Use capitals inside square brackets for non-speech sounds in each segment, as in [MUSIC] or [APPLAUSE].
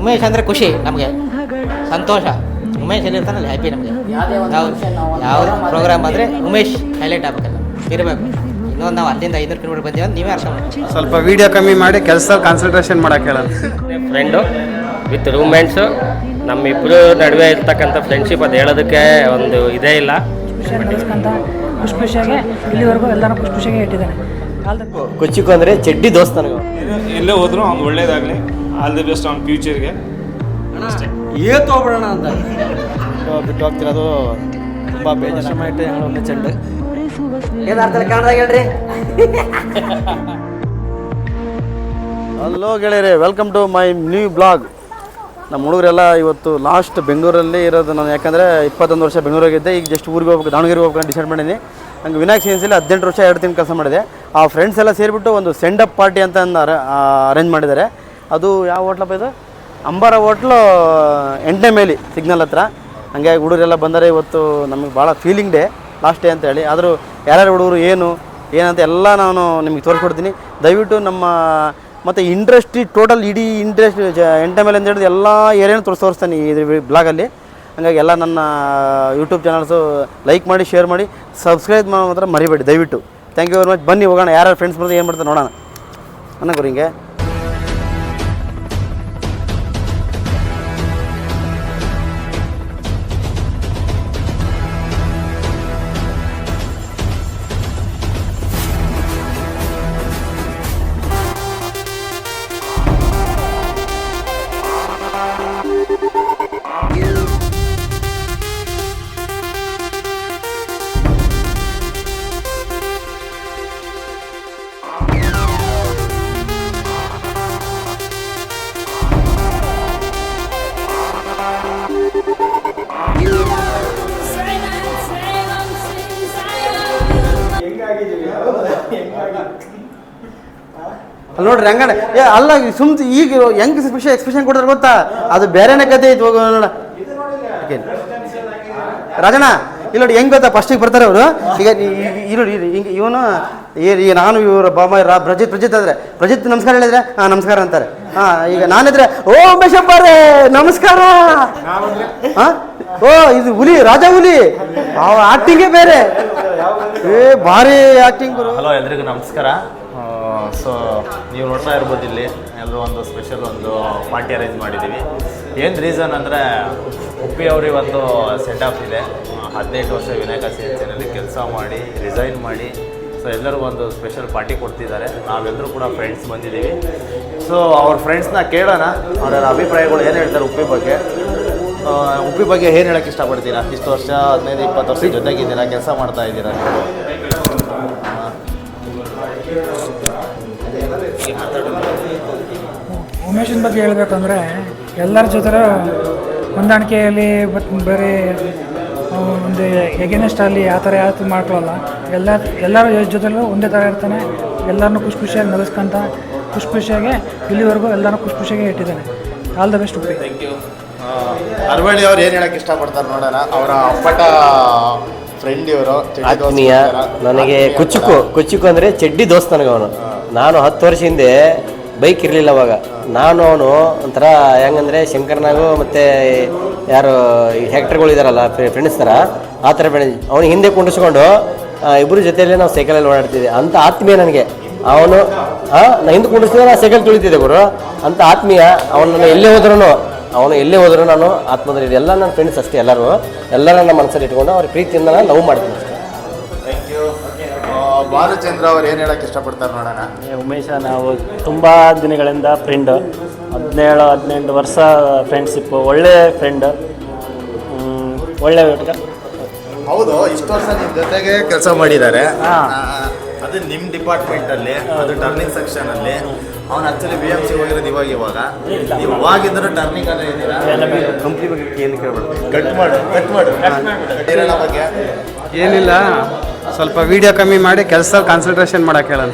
ಉಮೇಶ್ ಅಂದರೆ ಖುಷಿ ನಮಗೆ. ಸಂತೋಷ. ಉಮೇಶ್ ಎಲ್ಲಿರ್ತಾನಲ್ಲಿ ಹ್ಯಾಪಿ ನಮಗೆ. ನಾವು ಯಾವ ಪ್ರೋಗ್ರಾಮ್ ಅಂದರೆ ಉಮೇಶ್ ಹೈಲೈಟ್ ಆಗ್ಬೇಕಲ್ಲ. ಇರಬೇಕು. ಇನ್ನೊಂದು ನಾವು ಅಲ್ಲಿಂದ ಐನೂರು ಕಿಲೋಮೀಟರ್ ಬಂದೀವಿ ಅಂತ ನೀವೇ ಅರ್ಥ ಮಾಡಿ ಸ್ವಲ್ಪ ವಿಡಿಯೋ ಕಮ್ಮಿ ಮಾಡಿ ಕೆಲಸ ಕಾನ್ಸಂಟ್ರೇಷನ್ ಮಾಡಕ್ಕೆ ಹೇಳೋದು. ಫ್ರೆಂಡು ವಿತ್ ರೂಮ್ಮೇಟ್ಸು ನಮ್ಮಿಬ್ಬರು ನಡುವೆ ಇರ್ತಕ್ಕಂಥ ಫ್ರೆಂಡ್ಶಿಪ್ ಅದು ಹೇಳೋದಕ್ಕೆ ಒಂದು ಇದೇ ಇಲ್ಲ. ಖುಷಿ ಖುಷಿಯಾಗಿ ಇಲ್ಲಿವರೆಗೂ ಎಲ್ಲರೂ ಖುಷಿ ಖುಷಿಯಾಗಿ ಇಟ್ಟಿದ್ದಾರೆ. ಕಾಲದ ಕೊಚ್ಚಿಕು ಅಂದರೆ ಚೆಡ್ಡಿ ದೋಸ್ತ ನನಗೆ. ಎಲ್ಲೇ ಹೋದ್ರು ಅವ್ನು ಒಳ್ಳೇದಾಗಲಿ. ಆಲ್ ದಿ ಬೆಸ್ಟ್ ಅವ್ನ ಫ್ಯೂಚರ್ಗೆ ಏ ಹೋಗ್ಬಿಡೋಣ ಅಂತ ಬಿಟ್ಟು ಹೋಗ್ತಿರೋದು ತುಂಬ ಬೇಜಾರು. ಇಟ್ಟು ಒಂದು ಚೆಂಡು. ಏನು ಅರ್ಥ ಕಾಣ್ದಾಗ ಹೇಳ್ರಿ. ಹಲೋ ಗೆಳೆಯರೇ welcome to my new blog ನಮ್ಮ ಹುಡುಗರೆಲ್ಲ ಇವತ್ತು ಲಾಸ್ಟ್ ಬೆಂಗಳೂರಲ್ಲಿ ಇರೋದು ನಾನು. ಯಾಕಂದರೆ ಇಪ್ಪತ್ತೊಂದು ವರ್ಷ ಬೆಂಗಳೂರಾಗಿದ್ದೆ ಈಗ ಜಸ್ಟ್ ಊರಿಗೆ ಹೋಗ್ಬೇಕು ದಾವಣಗೆರೆ ಹೋಗ್ಬೇಕು ಡಿಸೈಡ್ ಮಾಡೀನಿ ನಂಗೆ ವಿನಾಯಕ್ ಸೀನ್ಸಲ್ಲಿ ಹದಿನೆಂಟು ವರ್ಷ ಎರಡು ತಿಂಗಳು ಕೆಲಸ ಮಾಡಿದೆ. ಆ ಫ್ರೆಂಡ್ಸ್ ಎಲ್ಲ ಸೇರಿಬಿಟ್ಟು ಒಂದು ಸೆಂಡಪ್ ಅಪ್ ಪಾರ್ಟಿ ಅಂತ ಅರೇಂಜ್ ಮಾಡಿದ್ದಾರೆ. ಅದು ಯಾವ ಹೋಟ್ಲಪ್ಪ ಇದು? ಅಂಬಾರ ಹೋಟ್ಲು ಎಂಟನೇ ಮೇಲಿ ಸಿಗ್ನಲ್ ಹತ್ರ. ಹಂಗಾಗಿ ಹುಡುಗರೆಲ್ಲ ಬಂದರೆ, ಇವತ್ತು ನಮಗೆ ಭಾಳ ಫೀಲಿಂಗ್ ಡೇ ಲಾಸ್ಟ್ ಡೇ ಅಂತ ಹೇಳಿ ಆದರೂ ಯಾರ್ಯಾರು ಹುಡುಗರು, ಏನು, ಏನಂತ ಎಲ್ಲ ನಾನು ನಿಮಗೆ ತೋರಿಸ್ಕೊಡ್ತೀನಿ. ದಯವಿಟ್ಟು ನಮ್ಮ, ಮತ್ತು ಇಂಡಸ್ಟ್ರಿ ಟೋಟಲ್ ಇಡೀ ಇಂಡಸ್ಟ್ರಿ ಎಂಟನೇ ಮೇಲೆ ಅಂತ ಹೇಳಿದ್ರೆ ಎಲ್ಲ ಏರಿಯಾನು ತೋರಿಸ್, ತೋರಿಸ್ತಾನೆ ಈ ಬ್ಲಾಗಲ್ಲಿ ಹಂಗಾಗಿ ಎಲ್ಲ ನನ್ನ ಯೂಟ್ಯೂಬ್ ಚಾನಲ್ಸು ಲೈಕ್ ಮಾಡಿ ಶೇರ್ ಮಾಡಿ ಸಬ್ಸ್ಕ್ರೈಬ್ ಮಾಡೋ ಮಾತ್ರ ಮರಿಬೇಡಿ, ದಯವಿಟ್ಟು. ಥ್ಯಾಂಕ್ ಯು ವೆರಿ ಮಚ್ ಬನ್ನಿ ಹೋಗೋಣ, ಯಾರ್ಯಾರು ಫ್ರೆಂಡ್ಸ್ ಬರ್ತಾರೆ ಏನು ಮಾಡ್ತಾರೆ ನೋಡೋಣ. ಅನ್ನೋರು ಹಿಂಗೆ. ಅಲ್ಲಿ ನೋಡ್ರಿ ಹಂಗಣ ಏ, ಅಲ್ಲ ಸುಮ್ ಈಗ ಹೆಂಗ್ ಸ್ಪೆಷಲ್ ಎಕ್ಸ್ಪ್ರೆಷನ್ ಕೊಡ್ತಾರೆ ಗೊತ್ತಾ? ಅದು ಬೇರೆನೇ ಕತೆ ಐತಿ ಹೋಗೋ. ರಾಜಣ್ಣ, ಇಲ್ಲಿ ನೋಡಿ ಹೆಂಗ್ ಗೊತ್ತಾ? ಫಸ್ಟಿಗೆ ಬರ್ತಾರೆ ಅವರು. ಈಗ ಇರೋ ಹಿಂಗೆ ಇವನು ಈಗ ನಾನು, ಇವರು, ಬಾಮ, ರಾ ಪ್ರಜಿತ್ ಪ್ರಜಿತ್ ಆದ್ರೆ. ಪ್ರಜಿತ್ ನಮಸ್ಕಾರ ಹೇಳಿದ್ರೆ, ಹಾ, ನಮಸ್ಕಾರ ಅಂತಾರೆ. ಹಾ, ಈಗ ನಾನಿದ್ರೆ, ಓ ಮೇಷಪ್ಪರೇ ನಮಸ್ಕಾರ. ಹಾ? ಓ, ಇದು ಹುಲಿ, ರಾಜ ಹುಲಿ. ಅವ ಆಕ್ಟಿಂಗೇ ಬೇರೆ. ಏ, ಭಾರಿ ಆಕ್ಟಿಂಗ್ ಹಲೋ ಎಲ್ರಿಗೂ ನಮಸ್ಕಾರ. ಸೊ ನೀವು ನೋಡ್ತಾ ಇರ್ಬೋದು ಇಲ್ಲಿ. ಎಲ್ಲರೂ ಒಂದು ಸ್ಪೆಷಲ್ ಒಂದು ಪಾರ್ಟಿ ಅರೇಂಜ್ ಮಾಡಿದ್ದೀವಿ. ಏನು ರೀಸನ್ ಅಂದರೆ, ಉಪ್ಪಿ ಅವ್ರಿಗೆ ಒಂದು ಸೆಟ್ ಇದೆ. ಹದಿನೆಂಟು ವರ್ಷ ವಿನಾಯಕ ಸಿಎನ್ಸಿನಲ್ಲಿ ಕೆಲಸ ಮಾಡಿ ರಿಸೈನ್ ಮಾಡಿ ಸೊ ಎಲ್ಲರೂ ಒಂದು ಸ್ಪೆಷಲ್ ಪಾರ್ಟಿ ಕೊಡ್ತಿದ್ದಾರೆ. ನಾವೆಲ್ಲರೂ ಕೂಡ ಫ್ರೆಂಡ್ಸ್ ಬಂದಿದ್ದೀವಿ. ಸೊ ಅವ್ರ ಫ್ರೆಂಡ್ಸ್ನ ಕೇಳೋಣ ಅವರ ಅಭಿಪ್ರಾಯಗಳು ಏನು ಹೇಳ್ತಾರೆ ಉಪ್ಪಿ ಬಗ್ಗೆ. ಉಪ್ಪಿ ಬಗ್ಗೆ ಏನು ಹೇಳೋಕ್ಕೆ ಇಷ್ಟಪಡ್ತೀರಾ? ಇಷ್ಟು ವರ್ಷ, ಹದಿನೈದು, ಇಪ್ಪತ್ತು ವರ್ಷ ಜೊತೆಗಿದ್ದೀರಾ, ಕೆಲಸ ಮಾಡ್ತಾ ಇದ್ದೀರಾ? ಉಮೇಶನ ಬಗ್ಗೆ ಹೇಳಬೇಕಂದ್ರೆ ಎಲ್ಲರ ಜೊತೆ ಹೊಂದಾಣಿಕೆಯಲ್ಲಿ ಬಟ್ ಬರೀ ಒಂದು ಎಗೇನೆಸ್ಟ್ ಅಲ್ಲಿ ಆ ಥರ ಯಾವತ್ತೂ ಮಾಡ್ಕೊಳ್ಳಲ್ಲ. ಎಲ್ಲ ಎಲ್ಲರ ಜೊತೆಲೂ ಒಂದೇ ಥರ ಇರ್ತಾನೆ ಎಲ್ಲರನ್ನೂ ಖುಷಿ ಖುಷಿಯಾಗಿ ನಡೆಸ್ಕೊಂತ ಖುಷಿ ಖುಷಿಯಾಗಿ ಇಲ್ಲಿವರೆಗೂ ಎಲ್ಲರೂ ಖುಷಿ ಖುಷಿಯಾಗಿ ಇಟ್ಟಿದ್ದಾನೆ all the best thank you Aravalli ಅವ್ರು ಏನು ಹೇಳಕ್ಕೆ ಇಷ್ಟಪಡ್ತಾರೆ ನೋಡೋಣ. ಅವರ ಅಪ್ಪಟ ಫ್ರೆಂಡ್ ಇವರು ಆತ್ಮೀಯ ನನಗೆ ಕುಚ್ಚುಕು ಕುಚ್ಚುಕು ಅಂದರೆ ಚೆಡ್ಡಿ ದೋಸ್ತ ನನಗೆ ಅವನು ನಾನು ಹತ್ತು ವರ್ಷ ಹಿಂದೆ ಬೈಕ್ ಇರಲಿಲ್ಲ ಅವಾಗ. ನಾನು ಅವನು ಒಂಥರ ಹೆಂಗಂದ್ರೆ ಶಂಕರ್ನಾಗು ಮತ್ತು ಯಾರು ಹೆಕ್ಟರ್ಗಳು ಇದಾರಲ್ಲ ಫ್ರೆಂಡ್ಸ್ ಥರ, ಆ ಥರ ಫ್ರೆಂಡ್ ಅವನು ಹಿಂದೆ ಕುಂಡಿಸ್ಕೊಂಡು ಇಬ್ಬರು ಜೊತೆಯಲ್ಲೇ ನಾವು ಸೈಕಲಲ್ಲಿ ಓಡಾಡ್ತಿದ್ದೆ ಅಂಥ ಆತ್ಮೀಯ ನನಗೆ. ಅವನು ಹಾಂ ನಾನು ಹಿಂದೆ ಕುಂಡಿಸಿದ್ರೆ ನಾನು ಸೈಕಲ್ ತುಳಿತಿದ್ದೆ ಗುರು. ಅಂತ ಆತ್ಮೀಯ, ಅವನು ನಾನು ಎಲ್ಲೇ ಹೋದ್ರೂ ಅವನು ಎಲ್ಲೇ ಹೋದ್ರು ನಾನು ಆತ್ಮದಲ್ಲಿ ಎಲ್ಲ ನನ್ನ ಫ್ರೆಂಡ್ಸ್ ಅಷ್ಟೇ ಎಲ್ಲರೂ. ಎಲ್ಲರನ್ನ ಮನಸ್ಸಲ್ಲಿ ಇಟ್ಕೊಂಡು ಅವ್ರ ಪ್ರೀತಿಯಿಂದ ನಾನು ಲವ್ ಮಾಡ್ತೀನಿ ಭಾನುಚಂದ್ರ ಅವ್ರು ಏನು ಹೇಳಕ್ಕೆ ಇಷ್ಟಪಡ್ತಾರೆ ನೋಡೋಣ? ಉಮೇಶ ನಾವು ತುಂಬ ದಿನಗಳಿಂದ ಫ್ರೆಂಡು ಹದಿನೇಳು ಹದಿನೆಂಟು ವರ್ಷ ಫ್ರೆಂಡ್ಶಿಪ್ಪು ಒಳ್ಳೆ ಫ್ರೆಂಡ್ ಒಳ್ಳೆ ಹುಡುಗ. ಹೌದು ಇಷ್ಟು ವರ್ಷ ನಿಮ್ಮ ಜೊತೆಗೆ ಕೆಲಸ ಮಾಡಿದ್ದಾರೆ. ಅದು ನಿಮ್ಮ ಡಿಪಾರ್ಟ್ಮೆಂಟಲ್ಲಿ ಅದು ಟರ್ನಿಂಗ್ ಸೆಕ್ಷನಲ್ಲಿ ಅವ್ನು ಆ್ಯಕ್ಚುಲಿ ಬಿ ಎಂ ಸಿ ಹೋಗಿರೋದು ಇವಾಗ ಇವಾಗ. ನೀವು ಅವಾಗಿದ್ದರೂ ಟರ್ನಿಂಗ್ ಅಲ್ಲೇ ಇದ್ದೀರಾ ಕಂಪ್ನಿ ಬಗ್ಗೆ ಏನು ಕೇಳ್ಬೇಡ ಕಟ್ ಮಾಡು ಕಟ್ ಮಾಡು. ಬಗ್ಗೆ. ಏನಿಲ್ಲ ಸ್ವಲ್ಪ ವಿಡಿಯೋ ಕಮ್ಮಿ ಮಾಡಿ ಕೆಲಸ ಕಾನ್ಸಂಟ್ರೇಷನ್ ಮಾಡಕ್ಕೆ ಹೇಳೋಣ.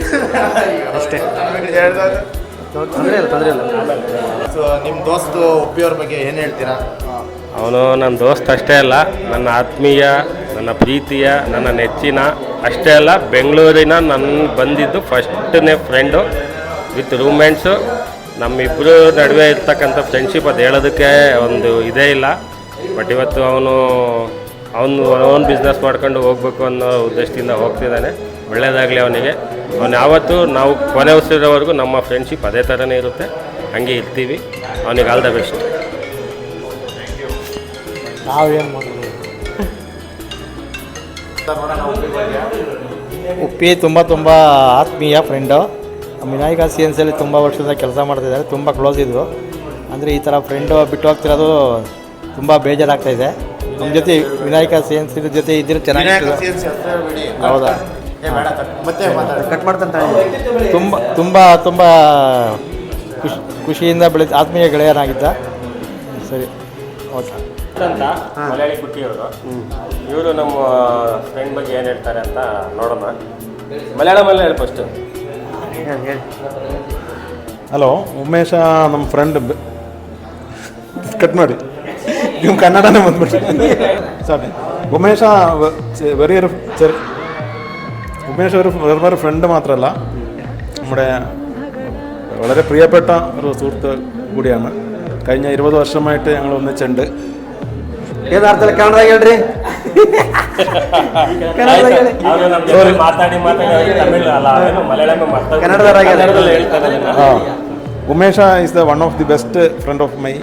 ಅಷ್ಟೇ. ತೊಂದರೆ ಇಲ್ಲ ತೊಂದರೆ ಇಲ್ಲ. ಸೊ ನಿಮ್ಮ ದೋಸ್ತು ಒಪ್ಪಿಯವ್ರ ಬಗ್ಗೆ ಏನು ಹೇಳ್ತೀರಾ? ಅವನು ನನ್ನ ದೋಸ್ತ್ ಅಷ್ಟೇ ಅಲ್ಲ ನನ್ನ ಆತ್ಮೀಯ ನನ್ನ ಪ್ರೀತಿಯ ನನ್ನ ನೆಚ್ಚಿನ ಅಷ್ಟೇ ಅಲ್ಲ ಬೆಂಗಳೂರಿನ ನನ್ನ ಬಂದಿದ್ದು ಫಸ್ಟ್ನೇ ಫ್ರೆಂಡು ವಿತ್ ರೂಮ್ಮೆಂಟ್ಸು ನಮ್ಮಿಬ್ಬರು ನಡುವೆ ಇರ್ತಕ್ಕಂಥ ಫ್ರೆಂಡ್ಶಿಪ್ ಅದು ಹೇಳೋದಕ್ಕೆ ಒಂದು ಇದೇ ಇಲ್ಲ. ಬಟ್ ಇವತ್ತು ಅವನು ಅವನು ಓನ್ ಬಿಸ್ನೆಸ್ ಮಾಡ್ಕೊಂಡು ಹೋಗ್ಬೇಕು ಅನ್ನೋ ಉದ್ದೇಶದಿಂದ ಹೋಗ್ತಿದ್ದಾನೆ. ಒಳ್ಳೆಯದಾಗಲಿ ಅವನಿಗೆ. ಅವನು ಯಾವತ್ತು ನಾವು ಕೊನೆ ಉಸಿರೋವರೆಗೂ ನಮ್ಮ ಫ್ರೆಂಡ್ಶಿಪ್ ಅದೇ ಥರನೇ ಇರುತ್ತೆ. ಹಂಗೆ ಇರ್ತೀವಿ. ಅವನಿಗೆ ಆಲ್ ದ ಬೆಸ್ಟ್ ಉಪ್ಪಿ ತುಂಬ ತುಂಬ ಆತ್ಮೀಯ ಫ್ರೆಂಡು ವಿನಾಯಕ ಸಿ ಎನ್ ಸಿಯಲ್ಲಿ ತುಂಬ ವರ್ಷದಿಂದ ಕೆಲಸ ಮಾಡ್ತಿದ್ದಾರೆ ತುಂಬ ಕ್ಲೋಸ್ ಇದ್ದರು ಅಂದರೆ ಈ ಥರ ಫ್ರೆಂಡು ಬಿಟ್ಟು ಹೋಗ್ತಿರೋದು ತುಂಬ ಬೇಜಾರಾಗ್ತಾ ಇದೆ. ನಮ್ಮ ಜೊತೆ ವಿನಾಯಕ ಸಿ ಎನ್ ಸಿ ಜೊತೆ ಇದ್ದರೆ ಚೆನ್ನಾಗಿರ್ತದೆ. ಹೌದಾ? ಕಟ್ ಮಾಡ್ತಂತ ತುಂಬ ತುಂಬ ತುಂಬ ಖುಷಿ ಖುಷಿಯಿಂದ ಬೆಳೆ ಆತ್ಮೀಯ ಗೆಳೆಯನಾಗಿದ್ದ. ಸರಿ ಓಕೆ. ಅಂತ ಮಲಯಾಳಿ ಕುಟ್ಟಿಯವರು. ಇವರು ನಮ್ಮ ಫ್ರೆಂಡ್ ಬಗ್ಗೆ ಏನು ಹೇಳ್ತಾರೆ ಅಂತ ನೋಡೋಣ. ಮಲಯಾಳಮಲ್ಲೇ ಹೇಳಿ ಫಸ್ಟು ಹಲೋ ಉಮೇಶ ನಮ್ಮ ಫ್ರೆಂಡ್ ಕಟ್ ಮಾಡಿ. ನೀವು ಕನ್ನಡನೇ ಬಂದ್ಬಿಟ್ಟು സാറി ഉമേഷ വെറിയൊരു ചെറിയ ഉമേഷ് ഒരു വെറും ഒരു ഫ്രണ്ട് മാത്രമല്ല നമ്മുടെ വളരെ പ്രിയപ്പെട്ട ഒരു സുഹൃത്ത് കൂടിയാണ് കഴിഞ്ഞ ഇരുപത് വർഷമായിട്ട് ഞങ്ങൾ ഒന്നിച്ചുണ്ട് ಏನು ಅರ್ಥ ಇಲ್ಲ ಕನ್ನಡದಾಗ ಹೇಳ್ರಿ ಕನ್ನಡದಾಗ ಹೇಳಿ ಅವ್ರು ನಮ್ಮ ಜೊತೆ ಮಾತಾಡಿ ಮಾತಾಡಿ ತಮಿಳ್ ಅಲ್ಲ ಅವೇನು ಮಲಯಾಳಂ ಮರ್ತೋಗಿ- ಕನ್ನಡದವ್ರಾಗೆ ಅದೇ. ಕನ್ನಡದಲ್ಲಿ ಹೇಳ್ತಾರೆ ಅದನ್ನ. ಹಾಂ Umesh is the one of the best friend of my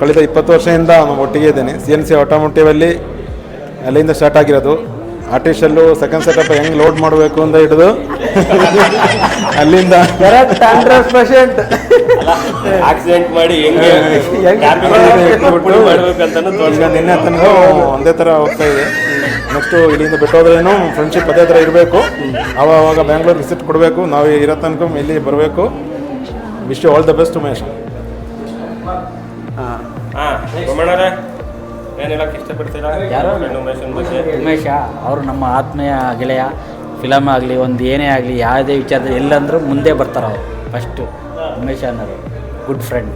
ಕಳೆದ ಇಪ್ಪತ್ತು ವರ್ಷದಿಂದ ನಾನು ಒಟ್ಟಿಗೆ ಇದ್ದೇನೆ. ಸಿ ಎನ್ ಸಿ ಆಟೋಮೋಟಿವಲ್ಲಿ ಅಲ್ಲಿಂದ ಸ್ಟಾರ್ಟ್ ಆಗಿರೋದು. ಆರ್ಟಿಷಲ್ಲು ಸೆಕೆಂಡ್ ಸೆಟಪ್ ಹೆಂಗೆ [LAUGHS] ಲೋಡ್ ಮಾಡಬೇಕು ಅಂತ ಹಿಡಿದು ಅಲ್ಲಿಂದ ಹಂಡ್ರೆಡ್ ಪರ್ಸೆಂಟ್ ಆಕ್ಸಿಡೆಂಟ್ ಮಾಡಿ ಈಗ ನಿನ್ನೆ ತನಕ ಒಂದೇ ಥರ ಹೋಗ್ತಾ ಇದೆ. ನೆಕ್ಸ್ಟು ಇಲ್ಲಿಂದ ಬಿಟ್ಟೋದ್ರೇನು ಫ್ರೆಂಡ್ಶಿಪ್ ಅದೇ ಥರ ಇರಬೇಕು. ಆವಾಗ ಬ್ಯಾಂಗ್ಳೂರ್ ವಿಸಿಟ್ ಕೊಡಬೇಕು. ನಾವು ಇರೋ ತನಕ ಇಲ್ಲಿ ಬರಬೇಕು. Wish all the best Umesh. ಹಾಂ. ಬೊಮ್ಮಣ್ಣವ್ರೆ ಏನು ಹೇಳಕ್ಕೆ ಇಷ್ಟಪಡ್ತೀರಾ? ಯಾರು? ಉಮೇಶನ್ ಬಗ್ಗೆ ಉಮೇಶ ಅವರು ನಮ್ಮ ಆತ್ಮೀಯ ಗೆಳೆಯ. ಫಿಲಮ್ ಆಗಲಿ ಒಂದು ಏನೇ ಆಗಲಿ ಯಾವುದೇ ವಿಚಾರದಲ್ಲಿ ಎಲ್ಲಂದ್ರೂ ಮುಂದೆ ಬರ್ತಾರೆ ಅವರು. ಫಸ್ಟು ಉಮೇಶ ಅನ್ನೋರು ಗುಡ್ ಫ್ರೆಂಡ್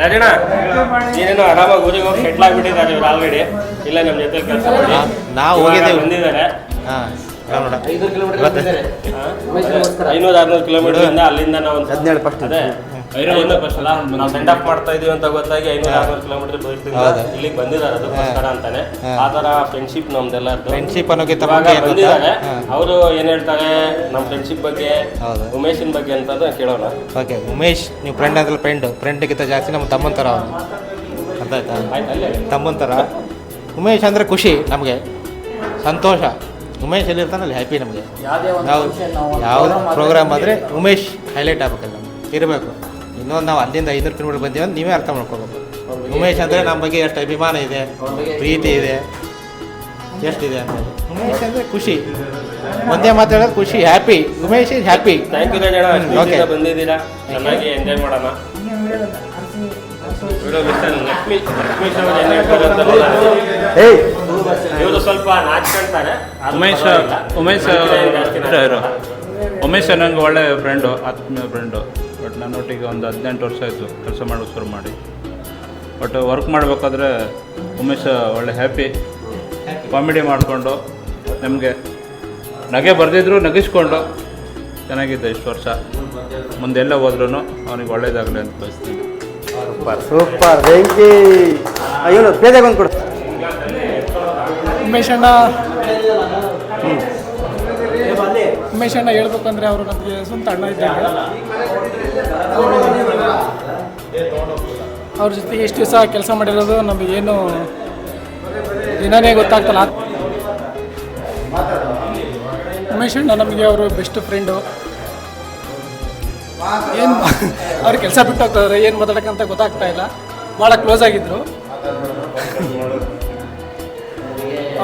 ರಾಜಣ್ಣ ನೀನೇನೋ ಆರಾಮಾಗಿ ಊರಿಗೆ ಹೋಗಿ ಸೆಟ್ಲ್ ಆಗಿಬಿಟ್ಟಿದ್ದಾರೆ ಇವ್ರು ಆಲ್ರೆಡಿ? ಇಲ್ಲ ನಮ್ಮ ಜೊತೆ ಕೆಲಸ ಮಾಡಿ. ನಾವು. ಬಂದಿದ್ದಾರೆ. ಹಾಂ. ನೋಡ ಐನೂರು ಆರ್ನೂರು ಕಿಲೋಮೀಟರ್ ಅಲ್ಲಿಂದ ನಾವು ಹದಿನೇಳು ಫಸ್ಟ್ ಅದೇ ಐನೂರು ಫಸ್ಟ್ ಅಲ್ಲ? ನಾವು ಸೆಂಡ್ ಆಫ್ ಮಾಡ್ತಾ ಇದೀವಿ ಅಂತ ಗೊತ್ತಾಗಿ ಐನೂರು ಆರ್ನೂರು ಕಿಲೋಮೀಟರ್ ದೂರದಿಂದ. ಇಲ್ಲಿಗೆ ಬಂದಿದ್ದಾರೆ ಅದಕ್ಕೋಸ್ಕರ ಅಂತಾನೆ. ಆ ಥರ ಫ್ರೆಂಡ್ಶಿಪ್ ನಮ್ದೆಲ್ಲ ಫ್ರೆಂಡ್ಶಿಪ್ ಅನ್ನೋಕ್ಕಿಂತ ಬಂದಿದ್ದಾರೆ. ಅವರು ಏನ್ ಹೇಳ್ತಾರೆ? ನಮ್ಮ ಫ್ರೆಂಡ್ಶಿಪ್ ಬಗ್ಗೆ ಹೌದು. ಉಮೇಶನ್ ಬಗ್ಗೆ ಅಂತ ಕೇಳೋಣ. ಓಕೆ ಉಮೇಶ್ ನೀವು ಫ್ರೆಂಡ್ ಅಂದ್ರೆ ಫ್ರೆಂಡ್ ಫ್ರೆಂಡ್ಗಿಂತ ಜಾಸ್ತಿ ನಮ್ಮ ತಮ್ಮನ ಥರ ಅವನು ಅರ್ಥ ಆಯ್ತಾ? ತಮ್ಮಂತರ ತಮ್ಮನ ಥರ ಉಮೇಶ್ ಅಂದರೆ ಖುಷಿ ನಮಗೆ. ಸಂತೋಷ. ಉಮೇಶ್ ಎಲ್ಲಿರ್ತಾನೆ ಅಲ್ಲಿ ಹ್ಯಾಪಿ ನಮಗೆ. ನಾವು ಯಾವುದೋ ಪ್ರೋಗ್ರಾಮ್ ಆದರೆ ಉಮೇಶ್ ಹೈಲೈಟ್ ಆಗ್ಬೇಕಲ್ಲ. ಇರಬೇಕು. ಇನ್ನೊಂದು ನಾವು ಅಲ್ಲಿಂದ ಐನೂರು ಕಿಲೋಮೀಟರ್ ಬಂದೀವಿ ಅಂತ ನೀವೇ ಅರ್ಥ ಮಾಡ್ಕೋಬೇಕು. ಉಮೇಶ್ ಅಂದರೆ ನಮ್ಮ ಬಗ್ಗೆ ಎಷ್ಟು ಅಭಿಮಾನ ಇದೆ ಪ್ರೀತಿ ಇದೆ ಎಷ್ಟಿದೆ ಅಂತ ಉಮೇಶ್ ಅಂದರೆ ಖುಷಿ. ಒಂದೇ ಮಾತಾಡೋದು ಖುಷಿ happy Umesh is happy thank you okay. ಬಂದಿದ್ದೀರಾ? ಚೆನ್ನಾಗಿ ಎಂಜಾಯ್ ಮಾಡೋಣ. ಲಕ್ಷ್ಮೀ. ಏಯ್ ಇವರು ಸ್ವಲ್ಪ ನಾಚ್ಕೊಂತಾರೆ ಉಮೇಶ್. ಉಮೇಶ್. ಉಮೇಶ್ ನನಗೆ ಒಳ್ಳೆ ಫ್ರೆಂಡು ಆತ್ಮೀಯ ಫ್ರೆಂಡು ಬಟ್ ನನ್ನೊಟ್ಟಿಗೆ ಒಂದು ಹದಿನೆಂಟು ವರ್ಷ ಆಯಿತು ಕೆಲಸ ಮಾಡೋಕ್ಕೆ ಶುರು ಮಾಡಿ. ಬಟ್ ವರ್ಕ್ ಮಾಡಬೇಕಾದ್ರೆ ಉಮೇಶ ಒಳ್ಳೆ ಹ್ಯಾಪಿ ಕಾಮಿಡಿ ಮಾಡಿಕೊಂಡು ನಮಗೆ ನಗೆ ಬರೆದಿದ್ರು ನಗಿಸ್ಕೊಂಡು ಚೆನ್ನಾಗಿದ್ದೆ ಇಷ್ಟು ವರ್ಷ. ಮುಂದೆ ಎಲ್ಲ ಹೋದ್ರೂ ಅವನಿಗೆ ಒಳ್ಳೇದಾಗಲಿ ಅಂತ ಬಯಸ್ತೀನಿ. ಸೂಪರ್ ಬೆಂಕಿ ಅಯ್ಯೋ ಬೇಗ ಒಂದು ಕೊಡು ಉಮೇಶ್ ಅಣ್ಣ. ಹೇಳ್ಬೇಕಂದ್ರೆ ಅವರು ನಮಗೆ ಸ್ವಂತ ಅಣ್ಣ ಇದ್ದಾಗ ಅವ್ರ ಜೊತೆ ಎಷ್ಟು ದಿವಸ ಕೆಲಸ ಮಾಡಿರೋದು ನಮಗೇನು ದಿನನೇ ಗೊತ್ತಾಗ್ತಲ್ಲ. ಉಮೇಶ್ ಅಣ್ಣ ನಮಗೆ ಅವರು ಬೆಸ್ಟ್ ಫ್ರೆಂಡು ಏನು ಅವ್ರು ಕೆಲಸ ಬಿಟ್ಟು ಹೋಗ್ತಾರೆ ಏನು ಮಾತಾಡೋಕ್ಕಂತ ಗೊತ್ತಾಗ್ತಾ ಇಲ್ಲ. ಭಾಳ ಕ್ಲೋಸ್ ಆಗಿದ್ದರು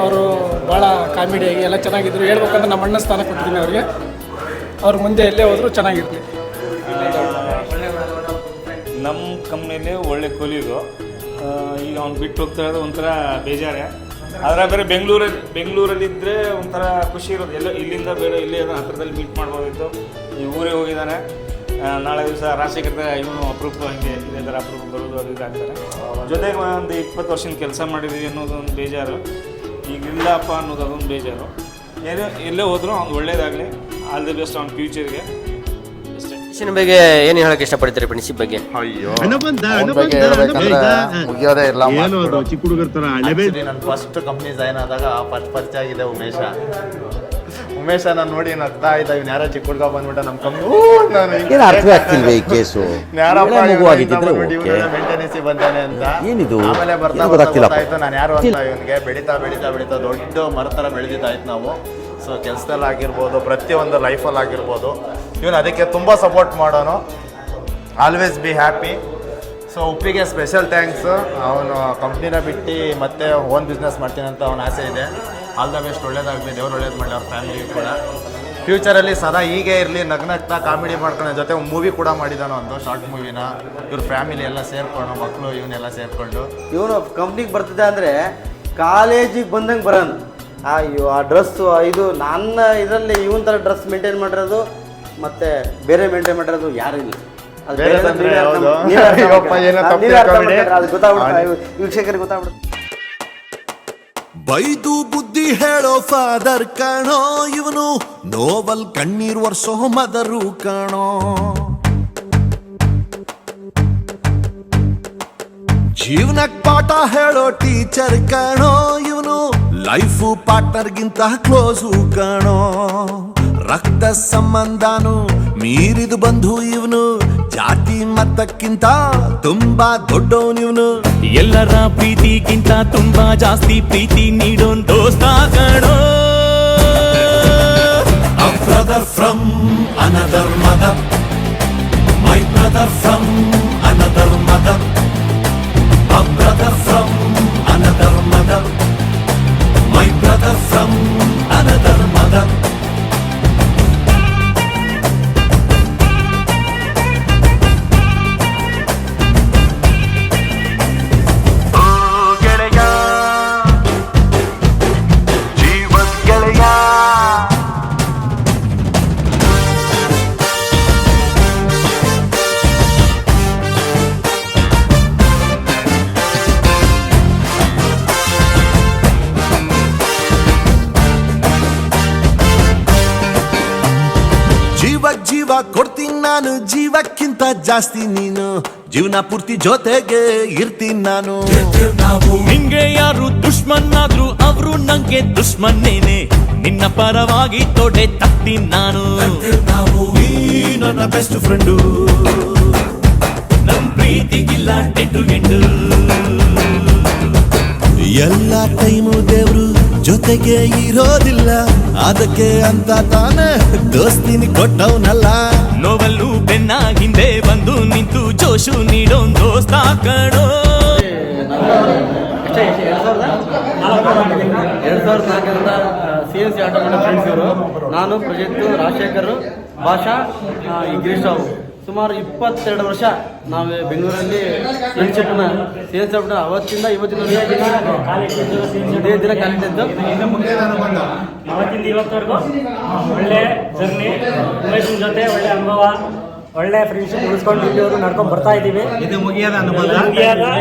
ಅವರು ಭಾಳ ಕಾಮಿಡಿಯಾಗಿ ಎಲ್ಲ ಚೆನ್ನಾಗಿದ್ರು. ಹೇಳ್ಬೇಕಂದ್ರೆ ನಮ್ಮ ಅಣ್ಣ ಸ್ಥಾನ ಕೊಟ್ಟಿದ್ದೀನಿ ಅವ್ರಿಗೆ. ಅವ್ರ ಮುಂದೆ ಎಲ್ಲೇ ಹೋದರೂ ಚೆನ್ನಾಗಿರ್ಲಿ. ನಮ್ಮ ಕಂಪ್ನಿಯಲ್ಲಿ ಒಳ್ಳೆ ಕೊಲಿಗು ಈಗ ಅವ್ನು ಬಿಟ್ಟು ಹೋಗ್ತಾ ಇರೋದು ಒಂಥರ ಬೇಜಾರೆ. ಆದರೆ ಬೇರೆ ಬೆಂಗಳೂರಲ್ಲಿ ಬೆಂಗಳೂರಲ್ಲಿದ್ದರೆ ಒಂಥರ ಖುಷಿ ಇರೋದು. ಎಲ್ಲ ಇಲ್ಲಿಂದ ಬೇರೆ ಇಲ್ಲೇ ಹತ್ರದಲ್ಲಿ ಮೀಟ್ ಮಾಡ್ಬೋದಿತ್ತು. ಈ ಊರಿಗೆ ಹೋಗಿದ್ದಾನೆ. ನಾಳೆ ದಿವಸ ರಾಜಶೇಖರದ ಇವನು ಅಪರೂಪ ಹಿಂಗೆ ಇದೇ ಥರ ಅಪರೂಪ ಬರೋದು ಅದು ಇದಾಗ್ತಾರೆ ಜೊತೆಗೆ ಒಂದು ಇಪ್ಪತ್ತು ವರ್ಷದ ಕೆಲಸ ಮಾಡಿದ್ದೀವಿ ಅನ್ನೋದು ಒಂದು ಬೇಜಾರು. ಈಗ ಇಲ್ಲಪ್ಪ ಅನ್ನೋದು ಅದೊಂದು ಬೇಜಾರು. ಏನೇ ಎಲ್ಲೇ ಹೋದರೂ ಅವ್ನು ಒಳ್ಳೇದಾಗಲಿ. ಆಲ್ ದಿ ಬೆಸ್ಟ್ ಅವ್ನ ಫ್ಯೂಚರ್ಗೆ. ಫ್ರೆಂಡ್ಶಿಪ್ ಬಗ್ಗೆ ಏನು ಹೇಳಕ್ ಇಷ್ಟಪಡ್ತೀರಿ ಫ್ರೆಂಡ್ಶಿಪ್ ಬಗ್ಗೆ? ಅಯ್ಯೋ. ಅವ್ನ್ ಬಗ್ಗೆ ಹೇಳ್ಬೇಕಂದ್ರೆ ಮುಗಿಯೋದೇ ಇಲ್ಲ ಚಿಕ್ಕ ಹುಡುಗರ ತರ ನನ್ನ ಫಸ್ಟ್ ಕಂಪ್ನಿ ಜಾಯ್ನ್ ಆದಾಗ ಫಸ್ಟ್ ಪರಿಚಯ ಆಗಿದೆ ಉಮೇಶ. ಉಮೇಶ ನಾನು ನೋಡಿ ಏನು ಅರ್ಥ ಆಯ್ತಾ ಇವ್ನು ಯಾರ ಚಿಕ್ಕ ಹುಡುಗ ಬಂದ್ಬಿಟ್ಟ ನಮ್ ಕಂಪ್ನಿ ಏನು ಅರ್ಥವೇ ಆಗ್ತಿಲ್ವೇ ಈ ಕೇಸು? ಒಳ್ಳೆ ಮಗು ಆಗಿದ್ದಿದ್ರೆ ಓಕೆ. ಮೇಂಟೆನೆನ್ಸಿ ಬಂದಾನೆ ಅಂತ. ಏನಿದು? ಆಮೇಲೆ ಬರ್ತಾ ಏನು ಬರ್ತಾ ಗೊತ್ತಾಗ್ತಿಲ್ಲಪ್ಪ. ಗೊತ್ತಾಯ್ತು ನಾನು ಯಾರು ಅಂತ ಇವನಿಗೆ. ಬೆಳೀತಾ ಬೆಳೀತಾ ಬೆಳೀತಾ ದೊಡ್ಡ ಮರ ಥರ ಬೆಳೆದಿದ್ದಾಯ್ತು ನಾವು. ಸೊ ಕೆಲಸದಲ್ಲಿ ಆಗಿರ್ಬೋದು ಪ್ರತಿಯೊಂದು ಲೈಫಲ್ಲಿ ಆಗಿರ್ಬೋದು. ಇವನು ಅದಕ್ಕೆ ತುಂಬ ಸಪೋರ್ಟ್ ಮಾಡೋನು. ಆಲ್ವೇಸ್ ಬಿ ಹ್ಯಾಪಿ ಸೊ ಉಪ್ಪಿಗೆ ಸ್ಪೆಷಲ್ ಥ್ಯಾಂಕ್ಸ್ ಅವನು ಕಂಪ್ನಿನ ಬಿಟ್ಟು ಮತ್ತೆ ಓನ್ ಬಿಸ್ನೆಸ್ ಮಾಡ್ತೀನಿ ಅಂತ ಅವನ ಆಸೆ ಇದೆ. ಆಲ್ ದ ಬೆಸ್ಟ್ ಒಳ್ಳೇದಾಗಲಿ ದೇವ್ರು ಒಳ್ಳೇದು ಮಾಡಲಿ ಅವ್ರ ಫ್ಯಾಮಿಲಿ ಕೂಡ. ಫ್ಯೂಚರಲ್ಲಿ ಸದಾ ಹೀಗೆ ಇರಲಿ ನಗ್ನಗ್ತಾ ಕಾಮಿಡಿ ಮಾಡ್ಕೊಳ್ಳೋ ಜೊತೆ ಒಂದು ಮೂವಿ ಕೂಡ ಮಾಡಿದಾನು ಒಂದು ಶಾರ್ಟ್ ಮೂವಿನ ಇವ್ರ ಫ್ಯಾಮಿಲಿ ಎಲ್ಲ ಸೇರ್ಕೊಂಡು ಮಕ್ಕಳು ಇವನ್ನೆಲ್ಲ ಸೇರಿಕೊಂಡು. ಇವನು ಕಂಪ್ನಿಗೆ ಬರ್ತಿದ್ದೆ ಅಂದರೆ ಕಾಲೇಜಿಗೆ ಬಂದಂಗೆ ಬರೋನು. ಅಯ್ಯೋ ಆ ಡ್ರೆಸ್ಸು ಇದು ನನ್ನ ಇದರಲ್ಲಿ ಇವನ್ ಥರ ಡ್ರೆಸ್ ಮೇಂಟೈನ್ ಮಾಡಿರೋದು ಮತ್ತೆ ಬೇರೆ ಮೇಂಟೈನ್ ಮಾಡಿರೋದು ಯಾರು ಇಲ್ಲ. ಅದು ವೀಕ್ಷಕರಿಗೆ ಗೊತ್ತಾಗ್ಬಿಡುತ್ತೆ ಬೈದು ಬುದ್ಧಿ ಹೇಳೋ ಫಾದರ್ ಕಾಣೋ, ಇವನು ನೋವಲ್ ಕಣ್ಣೀರ್ ವರ್ಷೋ ಮದರು ಕಣೋ. ಜೀವನಕ್ ಪಾಠ ಹೇಳೋ ಟೀಚರ್ ಕಾಣೋ, ಇವನು ಲೈಫು ಪಾರ್ಟ್ನರ್ಗಿಂತ ಕ್ಲೋಸು ಕಾಣೋ. ರಕ್ತ ಸಂಬಂಧನು ಮೀರಿದು ಬಂಧು ಇವನು ಜಾತಿ ಮತಕ್ಕಿಂತ ತುಂಬಾ ದೊಡ್ಡವನಿವನು ಎಲ್ಲರ ಪ್ರೀತಿಗಿಂತ ತುಂಬಾ ಜಾಸ್ತಿ ಪ್ರೀತಿ ನೀಡೋನ್ ದೋಸ್ತ ಕಣೋ A brother from another mother. My brother from another mother. A brother from another mother. My brother from ಕೊಡ್ತೀನಿ ನಾನು ಜೀವಕ್ಕಿಂತ ಜಾಸ್ತಿ ನೀನು. ಜೀವನ ಪೂರ್ತಿ ಜೊತೆಗೆ ಇರ್ತೀನಿ ನಾನು. ನಿಂಗೆ ಯಾರು ದುಶ್ಮನ್ ಆದ್ರು ಅವರು ನಂಗೆ ದುಶ್ಮನ್ನೇನೆ ನಿನ್ನ ಪರವಾಗಿ ತೊಡೆ ತಟ್ಟಿ ನಾನು. ನೀ ನನ್ನ ಬೆಸ್ಟ್ ಫ್ರೆಂಡು ನಮ್ ಪ್ರೀತಿಗಿಲ್ಲ ಗೆಂಡು ಎಲ್ಲ ಟೈಮು ದೇವ್ರು ಜೊತೆಗೆ ಇರೋದಿಲ್ಲ. ಅದಕ್ಕೆ ಅಂತ ತಾನೇ ದೋಸ್ತಿನಿ ಕೊಟ್ಟವನಲ್ಲ. ನೋವಲ್ಲೂ ಬೆನ್ನ ಹಿಂದೆ ಬಂದು ನಿಂತು ಜೋಶು ನೀಡೋ ದೋಸ್ತ ಕಣೋ. ಎರಡು ಸಾವಿರದ ನಾಲ್ಕರಿಂದ C N C auto friends ಇವರು. ನಾನು ಪ್ರಜಿತ್ ರಾಜಶೇಖರ್ ಭಾಷಾ ಆ, ಈ ಗಿರೀಶ್ ಅವರು ಸುಮಾರು ಇಪ್ಪತ್ತೆರಡು ವರ್ಷ ನಾವು ಬೆಂಗಳೂರಲ್ಲಿ ಫ್ರೆಂಡ್ಶಿಪ್ನ ಸಿ ಎನ್ ಸಿ ಆಟೋ ಅವತ್ತಿಂದ ಇವತ್ತಿನ ಇದೇ ದಿನ ಕಾಲಿಟ್ಟಿದ್ದು ಅವತ್ತಿಂದ ಇವತ್ತವರೆಗೂ ಒಳ್ಳೆ ಜರ್ನಿ ಜೊತೆ ಒಳ್ಳೆ ಅನುಭವ. ಒಳ್ಳೆ ಫ್ರೆಂಡ್ಶಿಪ್ ಉಳಿಸ್ಕೊಂಡು ಇಲ್ಲಿವರು ನಡ್ಕೊಂಡು ಬರ್ತಾ ಇದ್ದೀವಿ. ಇದು ಮುಗಿಯದ ಅನುಬಂಧ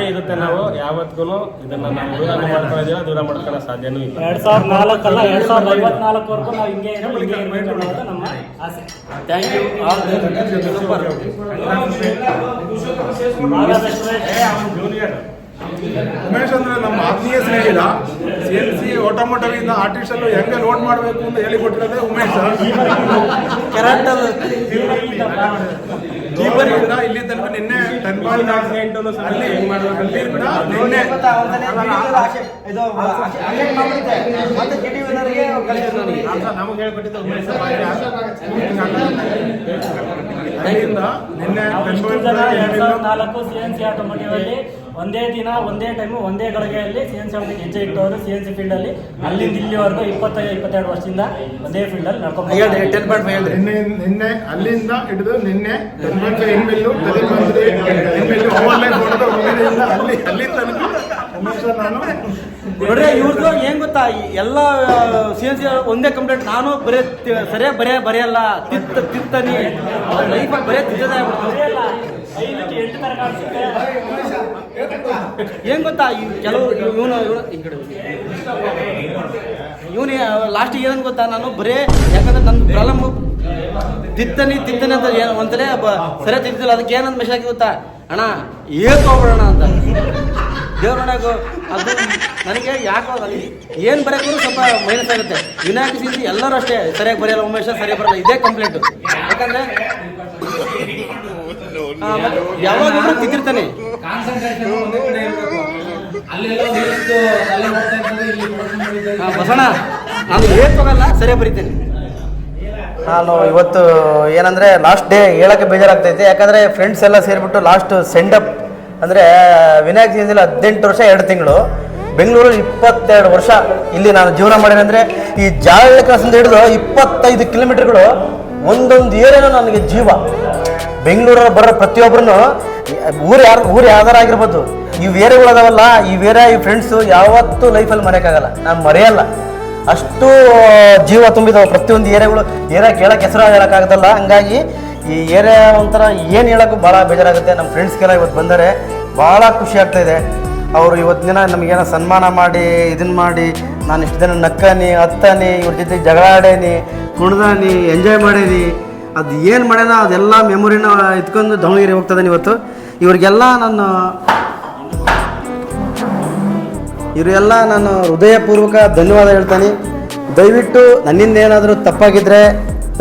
ಇರುತ್ತೆ ನಾವು ಯಾವತ್ತಿಗೂ ಇದನ್ನ ನಾವು ದೂರ ಮಾಡ್ಕೊಳ್ಳೋದಿಲ್ಲ ದೂರ ಮಾಡ್ಕೊಳ್ಳೋ ಸಾಧ್ಯನೂ ಇಲ್ಲ. ಎರಡ್ ಸಾವಿರದ ನಾಲ್ಕಲ್ಲ ಎರಡ್ ಸಾವಿರದ ಐವತ್ನಾಲ್ಕವರೆಗೂ ನಾವು ಹಿಂಗೆ ಇರೋ ಹಿಂಗೆ ಇರ್ಬೇಕು ಅನ್ನೋದು ನಮ್ಮ ಆಸೆ. Thank you all super Umesh ಅಂದ್ರೆ ನಮ್ಮ ಆತ್ಮೀಯ ಸ್ನೇಹಿತ ಸಿ ಎನ್ ಸಿ ಆಟೋಮೋಟಿವ್ ಇಂದ ಆರ್ಟಿಫಿಷಿಯಲ್ ಹೆಂಗೆ ಲೋಡ್ ಮಾಡಬೇಕು ಅಂತ ಹೇಳಿಕೊಟ್ಟಿರೋದೇ ಉಮೇಶ್. ಕೀಪರ್ ಕೂಡ ಇಲ್ಲಿ ತನಕ ನಿನ್ನೆ ಟೆನ್ ಪಾಯಿಂಟ್ ಅಲ್ಲಿ ಅಲ್ಲಿಂದ ನಿನ್ನೆ ಇದು ಮತ್ತೆ ಕೆ ಟಿ ವಿನರ್ಗೆ ಕಳಿಸಿದ್ರು ನನಗೆ ನಮಗೆ ಹೇಳ್ಕೊಟ್ಟಿದ್ದ ಉಮೇಶ್ ನಿನ್ನೆ ಟೆನ್ ಪಾಯಿಂಟ್ ನಾಲ್ಕು ಸಿ ಎನ್ ಸಿ ಆಟೋಮೋಟಿವ್ ಅಲ್ಲಿ ಒಂದೇ ದಿನ ಒಂದೇ ಟೈಮು ಒಂದೇ ಗಳಿಗೆಯಲ್ಲಿ ಸಿ ಎನ್ ಸಿ ಅವ್ರಿಗೆ ಹೆಜ್ಜೆ ಇಟ್ಟವರು ಸಿ ಎನ್ ಸಿ ಫೀಲ್ಡ್ ಅಲ್ಲಿ ಅಲ್ಲಿಂದ ಇಲ್ಲಿವರೆಗೂ ಇಪ್ಪತ್ತೈದು ಇಪ್ಪತ್ತೆರಡು ವರ್ಷದಿಂದ ಒಂದೇ ಫೀಲ್ಡ್ ಅಲ್ಲಿ ನಡ್ಕೊಂಡು ನಿನ್ನೆ ನಿನ್ನೆ ಅಲ್ಲಿಂದ ಹಿಡಿದು ನಿನ್ನೆ ಅಲ್ಲಿ ಅಲ್ಲಿ ತನಕ ಉಮೇಶ್ ನಾನು ನೋಡ್ರಿ ಇವ್ರದ್ದು ಏನ್ ಗೊತ್ತಾ? ಈ ಎಲ್ಲ ಸಿ ಎನ್ ಸಿ ಒಂದೇ ಕಂಪ್ಲೇಂಟ್ ನಾನು ಬರೇ ಸರಿಯ ಸರಿಯಾಗಿ ಬರೆಯ ಬರೆಯಲ್ಲ. ತಿತ್ತ ತಿತ್ತನಿ. ಲೈಫ್ ಬರೇ ತಿದ್ದದೇ ಆಗ್ಬಿಡ್ತು. ಏನ್ ಗೊತ್ತಾ? ಈ ಕೆಲವು ಇವನು ಇವನು ಕಡೆ ಇವನು ಲಾಸ್ಟಿಗೆ ಗೊತ್ತಾ? ನಾನು ಬರೇ ಯಾಕಂದ್ರೆ ನನ್ನ ಪ್ರಾಬ್ಲಮ್ ತಿತ್ತನಿ ತಿತ್ತನಿ ಅಂತ ಏನು ಒಂದ್ಸಲ ಸರಿ ಸರಿಯಾಗಿ ತಿಂತಿಲ್ಲ. ಅದಕ್ಕೆ ಏನಂತ ಮೆಸೇಜ್ ಆಗಿ ಗೊತ್ತಾ? ಅಣ್ಣ, ಏನ್ ತಗೋಬಿಡೋಣ ಅಂತ. ದೇವ್ರಣ್ಣ ಅದು ನನಗೆ ಯಾಕೋ ಏನು ಬರೆಯೋದು ಸ್ವಲ್ಪ ಮೈನಸ್ ಆಗುತ್ತೆ. ವಿನಾಯಕ ಸಿಂಧಿ ಎಲ್ಲರೂ ಅಷ್ಟೇ. ಸರಿಯಾಗಿ ಬರೆಯಲ್ಲ ಉಮೇಶ, ಸರಿಯಾಗಿ ಬರಲ್ಲ. ಇದೇ ಕಂಪ್ಲೇಂಟ್ ಯಾಕಂದ್ರೆ ತಿದ್ದಿರ್ತಾನೆ ಆ, ಬಸಣ್ಣ ನಾನು ಏನ್ ಹೋಗಲ್ಲ ಸರಿಯಾಗಿ ಬರಿತೇನೆ. ನಾನು ಇವತ್ತು ಏನಂದರೆ ಲಾಸ್ಟ್ ಡೇ ಹೇಳೋಕ್ಕೆ ಬೇಜಾರಾಗ್ತೈತೆ. ಯಾಕಂದರೆ ಫ್ರೆಂಡ್ಸ್ ಎಲ್ಲ ಸೇರಿಬಿಟ್ಟು ಲಾಸ್ಟ್ ಸೆಂಡಪ್ ಅಂದರೆ ವಿನಾಯಕ್ ಚತುರ್ಥಿಲಿ ಹದಿನೆಂಟು ವರ್ಷ ಎರಡು ತಿಂಗಳು. ಬೆಂಗಳೂರಲ್ಲಿ ಇಪ್ಪತ್ತೆರಡು ವರ್ಷ ಇಲ್ಲಿ ನಾನು ಜೀವನ ಮಾಡಿದೆ ಅಂದರೆ ಈ ಜಾಳ ಕ್ರಾಸಿಂದ ಹಿಡಿದು ಇಪ್ಪತ್ತೈದು ಕಿಲೋಮೀಟರ್ಗಳು ಒಂದೊಂದು ಏರಿಯಾನು ನನಗೆ ಜೀವ. ಬೆಂಗಳೂರಲ್ಲಿ ಬರೋ ಪ್ರತಿಯೊಬ್ಬರೂ ಊರು ಯಾರು, ಊರು ಯಾವ್ದಾರ ಆಗಿರ್ಬೋದು ಇವು ಏರಿಯಾಗಳು ಅದಾವಲ್ಲ, ಈ ಏರಿಯಾ, ಈ ಫ್ರೆಂಡ್ಸು ಯಾವತ್ತೂ ಲೈಫಲ್ಲಿ ಮರೆಯೋಕ್ಕಾಗಲ್ಲ. ನಾನು ಮರೆಯಲ್ಲ. ಅಷ್ಟು ಜೀವ ತುಂಬಿದಾವೆ ಪ್ರತಿಯೊಂದು ಏರಿಯಾಗಳು. ಏರಿಯಾ ಕೇಳಕ್ಕೆ ಹೆಸರು ಹೇಳೋಕ್ಕಾಗದಲ್ಲ. ಹಂಗಾಗಿ ಈ ಏರಿಯಾ ಒಂಥರ ಏನು ಹೇಳೋಕ್ಕೂ ಭಾಳ ಬೇಜಾರಾಗುತ್ತೆ. ನಮ್ಮ ಫ್ರೆಂಡ್ಸ್ಗೆಲ್ಲ ಇವತ್ತು ಬಂದರೆ ಭಾಳ ಖುಷಿ ಆಗ್ತಾಯಿದೆ ಅವರು ಇವತ್ತು ದಿನ ನಮಗೇನೋ ಸನ್ಮಾನ ಮಾಡಿ ಇದನ್ನು ಮಾಡಿ, ನಾನು ಇಷ್ಟು ದಿನ ನಕ್ಕನಿ, ಹತ್ತನಿ, ಇವ್ರ ಜೊತೆ ಜಗಳ ಆಡೇನಿ, ಕುಣ್ದಾನಿ ಎಂಜಾಯ್ ಮಾಡೇನಿ. ಅದು ಏನು ಮಾಡ್ಯಾನ, ಅದೆಲ್ಲ ಮೆಮೊರಿನ ಇಟ್ಕೊಂಡು ದಾವಣಗೆರೆ ಹೋಗ್ತದಾನೆ ಇವತ್ತು ಇವ್ರಿಗೆಲ್ಲ ನಾನು ಇವರೆಲ್ಲ ನಾನು ಹೃದಯಪೂರ್ವಕ ಧನ್ಯವಾದ ಹೇಳ್ತಾನೆ. ದಯವಿಟ್ಟು ನನ್ನಿಂದ ಏನಾದರೂ ತಪ್ಪಾಗಿದ್ದರೆ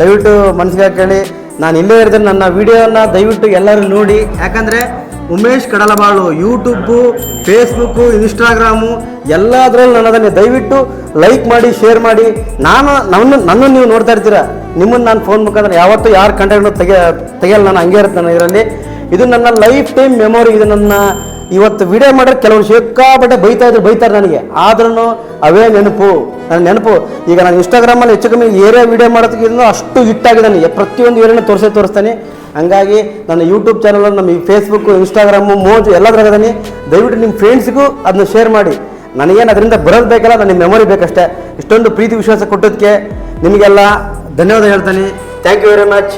ದಯವಿಟ್ಟು ಮನಸ್ಸಿಗೆ ಹಾಕೊಳ್ಳಿ ನಾನು ಇಲ್ಲೇ ಇರಿದ್ರೆ ನನ್ನ ವಿಡಿಯೋನ ದಯವಿಟ್ಟು ಎಲ್ಲರೂ ನೋಡಿ. ಯಾಕಂದರೆ Umesh Kadalabalu YouTube Facebook Instagram ಎಲ್ಲದರಲ್ಲಿ ನಾನು ದಯವಿಟ್ಟು ಲೈಕ್ ಮಾಡಿ ಶೇರ್ ಮಾಡಿ. ನಾನು, ನನ್ನ ನನ್ನನ್ನು ನೀವು ನೋಡ್ತಾ ಇರ್ತೀರ. ನಿಮ್ಮನ್ನು ನಾನು ಫೋನ್ ಮುಖಾಂತರ ಯಾವತ್ತೂ ಯಾರು ಕಂಟೆಂಟ್ ತೆಗೆ, ತೆಗೆಯಲ್ಲ, ನಾನು ಹಂಗೆ ಇರುತ್ತೆ ನಾನು ಇದರಲ್ಲಿ. ಇದು ನನ್ನ ಲೈಫ್ ಟೈಮ್ ಮೆಮೊರಿ ಇದು ನನ್ನ ಇವತ್ತು ವಿಡಿಯೋ ಮಾಡಿದ್ರೆ ಕೆಲವರು ಸಿಕ್ಕಾಪಟ್ಟೆ ಬೈತಾ ಇದ್ರು, ಬೈತಾರೆ ನನಗೆ. ಆದ್ರೂ ಅವೇ ನೆನಪು, ನನ್ನ ನೆನಪು. ಈಗ ನಾನು ಇನ್ಸ್ಟಾಗ್ರಾಮಲ್ಲಿ ಹೆಚ್ಚು ಕಮ್ಮಿ ಏರಿಯಾ ವಿಡಿಯೋ ಮಾಡೋದಕ್ಕಿಂತ ಅಷ್ಟು ಹಿಟ್ಟಾಗಿದ್ದಾನೆ ಪ್ರತಿಯೊಂದು ಏರಿಯಾನ ತೋರಿಸೇ ತೋರಿಸ್ತಾನೆ. ಹಂಗಾಗಿ ನನ್ನ ಯೂಟ್ಯೂಬ್ ಚಾನಲ್ ನಮ್ಮ ಫೇಸ್ಬುಕ್ಕು ಇನ್ಸ್ಟಾಗ್ರಾಮು ಮೋಜು ಎಲ್ಲದ್ರಾಗದೇ ದಯವಿಟ್ಟು ನಿಮ್ಮ ಫ್ರೆಂಡ್ಸ್ಗೂ ಅದನ್ನ ಶೇರ್ ಮಾಡಿ. ನನಗೇನು ಅದರಿಂದ ಬರೋದು ಬೇಕಲ್ಲ ನನಗೆ ಮೆಮೊರಿ ಬೇಕಷ್ಟೇ. ಇಷ್ಟೊಂದು ಪ್ರೀತಿ ವಿಶ್ವಾಸ ಕೊಟ್ಟದಕ್ಕೆ ನಿಮಗೆಲ್ಲ ಧನ್ಯವಾದ ಹೇಳ್ತಾನೆ. Thank you very much